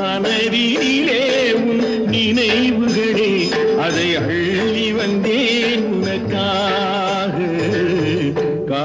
மனதிலே உன் நினைவுகளே அதை அள்ளி வந்தேன் உனக்காக. கா